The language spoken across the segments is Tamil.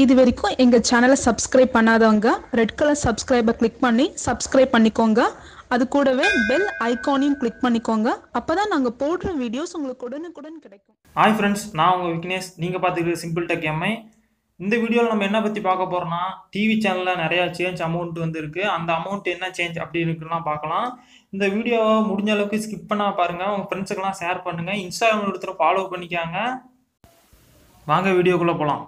இது வரைக்கும் எங்கள் சேனலை சப்ஸ்கிரைப் பண்ணாதவங்க ரெட் கலர் சப்ஸ்கிரைபை கிளிக் பண்ணி சப்ஸ்கிரைப் பண்ணிக்கோங்க. அது கூடவே பெல் ஐகானையும் கிளிக் பண்ணிக்கோங்க. அப்போ தான் நாங்கள் போடுற வீடியோஸ் உங்களுக்கு உடனுக்குடன் கிடைக்கும். ஹாய் ஃப்ரெண்ட்ஸ் நான் உங்கள் விக்னேஷ். நீங்கள் பார்த்துக்கிறது சிம்பிள் டெக் எம்ஐ இந்த வீடியோவில் நம்ம என்ன பற்றி பார்க்க போகிறோம்னா டிவி சேனலில் நிறையா சேஞ்ச் அமௌண்ட் வந்துருக்கு. அந்த அமௌண்ட் என்ன சேஞ்ச் அப்படி இருக்குலாம் பார்க்கலாம். இந்த வீடியோவை முடிஞ்ச அளவுக்கு ஸ்கிப் பண்ணால் பாருங்கள் உங்கள் ஃப்ரெண்ட்ஸுக்கெல்லாம் ஷேர் பண்ணுங்கள் இன்ஸ்டாகிராம் ஒருத்தர் ஃபாலோ பண்ணிக்காங்க வாங்க வீடியோக்குள்ளே போகலாம்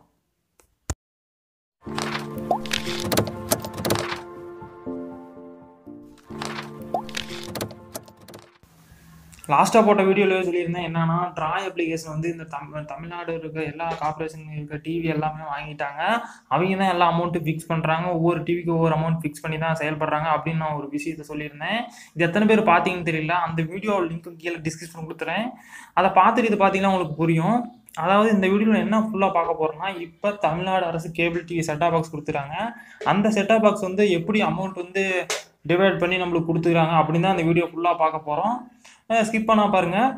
லாஸ்ட்டாக போட்ட வீடியோவில் சொல்லியிருந்தேன் என்னன்னா ட்ராய் அப்ளிகேஷன் வந்து இந்த தமிழ் தமிழ்நாடு இருக்க எல்லா கார்பரேஷன் இருக்க டிவி எல்லாமே வாங்கிட்டாங்க. அவங்க தான் எல்லா அமௌண்ட்டும் ஃபிக்ஸ் பண்ணுறாங்க ஒவ்வொரு டிவிக்கு ஒவ்வொரு அமௌண்ட் ஃபிக்ஸ் பண்ணி தான் செயல்படுறாங்க அப்படின்னு நான் ஒரு விஷயத்த சொல்லியிருந்தேன். இது எத்தனை பேர் பார்த்தீங்கன்னு தெரியல. அந்த வீடியோ லிங்க்கு கீழே டிஸ்கிரிப்ஷன் கொடுத்துறேன். அதை பார்த்துட்டு இது பார்த்தீங்கன்னா உங்களுக்கு புரியும். அதாவது இந்த வீடியோவில் என்ன ஃபுல்லாக பார்க்க போகிறோம்னா இப்போ தமிழ்நாடு அரசு கேபிள் டிவி செட்டா பாக்ஸ் கொடுத்துறாங்க அந்த செட்டா பாக்ஸ் வந்து எப்படி அமௌண்ட் வந்து டிவைட் பண்ணி நம்மளுக்கு கொடுத்துருக்காங்க அப்படின்னு தான் அந்த வீடியோ ஃபுல்லாக பார்க்க போகிறோம் ஸ்கிப் பண்ணால் பாருங்கள்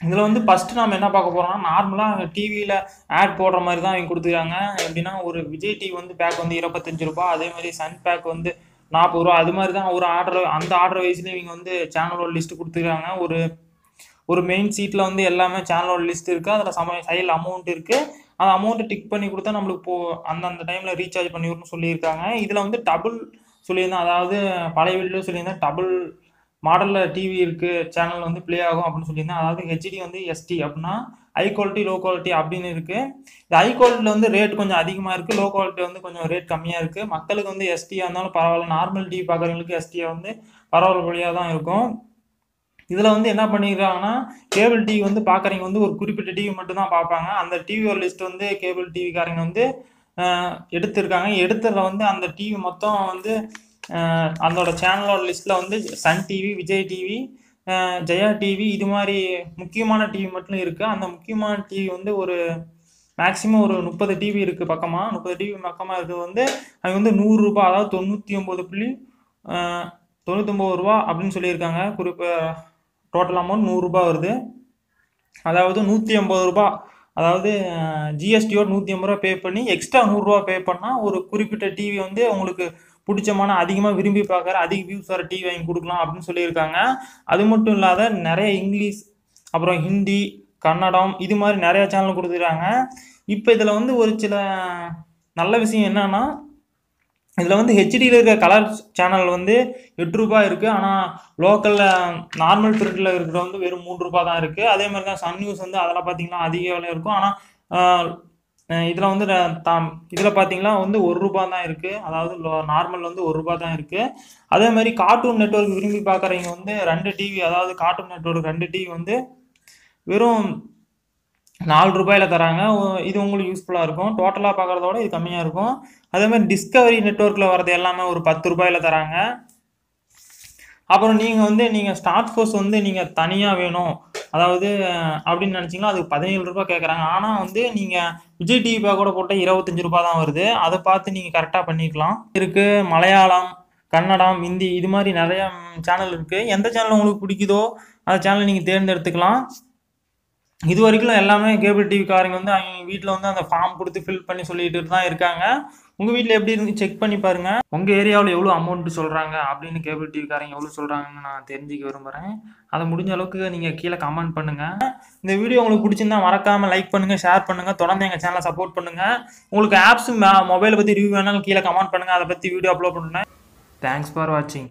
இதில் வந்து ஃபஸ்ட்டு நம்ம என்ன பார்க்க போகிறோம்னா நார்மலாக டிவியில் ஆட் போடுற மாதிரி தான் அவங்க கொடுத்துருக்காங்க எப்படின்னா ஒரு விஜய் டிவி வந்து பேக் வந்து இருபத்தஞ்சு ரூபா அதே மாதிரி சன் பேக் வந்து நாற்பது ரூபா. அது மாதிரி தான் ஒரு ஆர்டர் அந்த ஆர்டர் வைஸ்லேயும் இவங்க வந்து சேனலோட லிஸ்ட் கொடுத்துருக்காங்க ஒரு ஒரு மெயின் சீட்டில் வந்து எல்லாமே சேனலோட லிஸ்ட் இருக்குது அதில் சம சைடில் அமௌண்ட் இருக்குது அந்த அமௌண்ட்டை டிக் பண்ணி கொடுத்தா நம்மளுக்கு போ அந்தந்த டைமில் ரீசார்ஜ் பண்ணி விடணும்னு சொல்லியிருக்காங்க. இதில் வந்து டபுள் சொல்லியிருந்தேன். அதாவது பழைய வீடியோ சொல்லியிருந்தேன் டபுள் மாடலில் டிவி இருக்குது சேனல் வந்து ப்ளே ஆகும் அப்படின்னு சொல்லியிருந்தேன். அதாவது ஹெச்டி வந்து எஸ்டி அப்படின்னா ஹை குவாலிட்டி லோ குவாலிட்டி அப்படின்னு இருக்குது இந்த ஹை குவாலிட்டியில் வந்து ரேட் கொஞ்சம் அதிகமாக இருக்குது லோ குவாலிட்டி வந்து கொஞ்சம் ரேட் கம்மியாக இருக்குது மக்களுக்கு வந்து எஸ்டியாக இருந்தாலும் பரவாயில்ல நார்மல் டிவி பார்க்குறவங்களுக்கு எஸ்டியாக வந்து பரவாயில்ல வழியாக தான் இருக்கும். இதில் வந்து என்ன பண்ணிக்கிறாங்கன்னா கேபிள் டிவி வந்து பார்க்குறவங்க வந்து ஒரு குறிப்பிட்ட டிவி மட்டும்தான் பார்ப்பாங்க. அந்த டிவியோட லிஸ்ட் வந்து கேபிள் டிவிக்காரங்க வந்து எடுத்திருக்காங்க. எடுத்ததில் வந்து அந்த டிவி மொத்தம் வந்து அதோட சேனலோட லிஸ்ட்டில் வந்து Sun TV Vijay TV Jaya TV இது மாதிரி முக்கியமான டிவி மட்டும் இருக்குது அந்த முக்கியமான டிவி வந்து ஒரு மேக்ஸிமம் ஒரு முப்பது டிவி இருக்குது பக்கமாக முப்பது டிவி பக்கமாக இருக்குது வந்து அது வந்து நூறுரூபா அதாவது தொண்ணூற்றி ஒம்பது புள்ளி தொண்ணூத்தொம்பது ரூபா அப்படின்னு சொல்லியிருக்காங்க. குறிப்பு டோட்டல் அமௌண்ட் நூறுரூபா வருது. அதாவது நூற்றி ஐம்பது ரூபா அதாவது ஜிஎஸ்டியோட நூற்றி ஐம்பது ரூபா பே பண்ணி எக்ஸ்ட்ரா நூறுரூவா பே பண்ணால் ஒரு குறிப்பிட்ட டிவி வந்து உங்களுக்கு பிடிச்சமான அதிகமாக விரும்பி பார்க்குற அதிக வியூஸ் வர டிவி வாங்கி கொடுக்கலாம் அப்படின்னு சொல்லியிருக்காங்க. அது மட்டும் இல்லாத நிறைய இங்கிலீஷ் அப்புறம் ஹிந்தி கன்னடம் இது மாதிரி நிறையா சேனல் கொடுத்துருக்காங்க. இப்போ இதில் வந்து ஒரு சில நல்ல விஷயம் என்னன்னா இதில் வந்து ஹெச்டியில் இருக்கிற கலர் சேனல் வந்து எட்டு ரூபாய் இருக்குது ஆனால் லோக்கலில் நார்மல் பிரிண்டில் இருக்கிற வந்து வெறும் மூணு ரூபா தான் இருக்குது அதே மாதிரி தான் சன் நியூஸ் வந்து அதெல்லாம் பார்த்தீங்கன்னா அதிக விலை இருக்கும். ஆனால் இதில் வந்து தாம் இதில் பார்த்தீங்கன்னா வந்து ஒரு ரூபா தான் இருக்குது அதாவது நார்மல் வந்து ஒரு ரூபா தான் இருக்குது அதே மாதிரி கார்ட்டூன் நெட்ஒர்க் விரும்பி பார்க்குறவங்க வந்து ரெண்டு டிவி அதாவது கார்ட்டூன் நெட்ஒர்க் ரெண்டு டிவி வந்து வெறும் நாலு ரூபாயில் தராங்க. இது உங்களுக்கு யூஸ்ஃபுல்லாக இருக்கும். டோட்டலாக பார்க்குறதோட இது கம்மியாக இருக்கும். அதேமாதிரி டிஸ்கவரி நெட்ஒர்க்கில் வரது எல்லாமே ஒரு பத்து ரூபாயில் தராங்க. அப்புறம் நீங்கள் வந்து நீங்கள் ஸ்டார்ட் கோர்ஸ் வந்து நீங்கள் தனியாக வேணும். அதாவது அப்படின்னு நினச்சிங்கன்னா அதுக்கு பதினேழு ரூபாய் கேட்குறாங்க ஆனால் வந்து நீங்கள் விஜய் டிவி கூட போட்டால் இருபத்தஞ்சி ரூபா தான் வருது. அதை பார்த்து நீங்கள் கரெக்டாக பண்ணிக்கலாம். இருக்குது மலையாளம் கன்னடம் ஹிந்தி இது மாதிரி நிறையா சேனல் இருக்குது எந்த சேனல் உங்களுக்கு பிடிக்குதோ அந்த சேனலை நீங்கள் தேர்ந்தெடுத்துக்கலாம். இது வரைக்கும் எல்லாமே கேபிள் டிவிக்காரங்க வந்து அவங்க வீட்டில் வந்து அந்த ஃபார்ம் கொடுத்து ஃபில் பண்ணி சொல்லிட்டு தான் இருக்காங்க. உங்கள் வீட்டில் எப்படி இருந்து செக் பண்ணி பாருங்கள் உங்கள் ஏரியாவில் எவ்வளோ அமௌண்ட்டு சொல்கிறாங்க அப்படின்னு கேபிள் டிவிக்காரங்க எவ்வளோ சொல்கிறாங்கன்னு நான் தெரிஞ்சுக்க விரும்புகிறேன் அதை முடிஞ்ச அளவுக்கு நீங்கள் கீழே கமெண்ட் பண்ணுங்கள் இந்த வீடியோ உங்களுக்கு பிடிச்சிருந்தா மறக்காமல் லைக் பண்ணுங்கள் ஷேர் பண்ணுங்கள் தொடர்ந்து எங்கள் சேனலை சப்போர்ட் பண்ணுங்கள் உங்களுக்கு ஆப்ஸ் மொபைலை பற்றி ரிவ்யூ வேணாலும் கீழே கமெண்ட் பண்ணுங்கள் அதை பற்றி வீடியோ அப்லோட் பண்ணுறேன் தேங்க்ஸ் ஃபார் வாட்சிங்